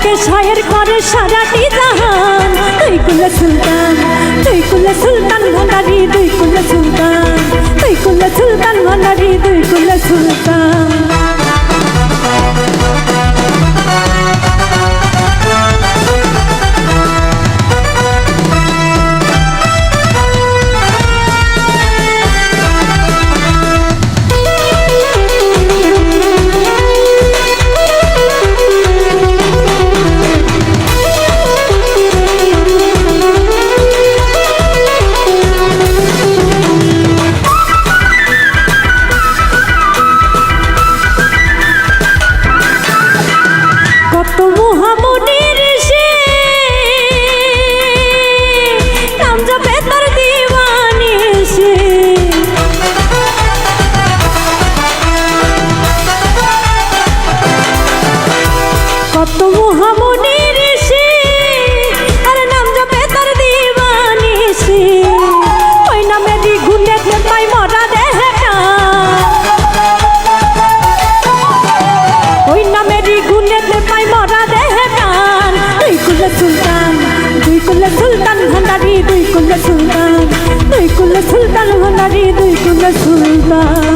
পলকে শায়ের করে সারাটি জাহান তুই কুল সুলতান তুই কুল সুলতান ভান্ডারি তুই কুল সুলতান তুই কুল সুলতান ভান্ডারি তুই কুল সুলতান। ভান্ডারি দুই কুলে সুলতান দুই কুলে সুলতান ভান্ডারি দুই কুলে সুলতান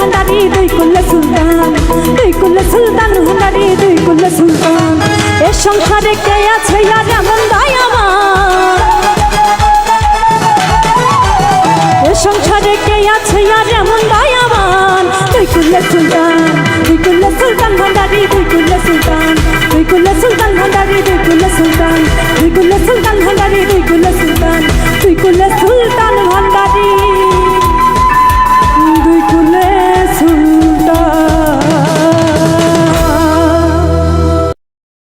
সুলতান দুই কুলে সুলতান দুই কুলে সুলতান ভান্ডারি দুই কুলে সুলতান এ সংসারে কে আছে আর এমন দয়াবান এ সংসারে কে আছে আর এমন দয়াবান দুই কুলে সুলতান দুই কুলে সুলতান ভান্ডারি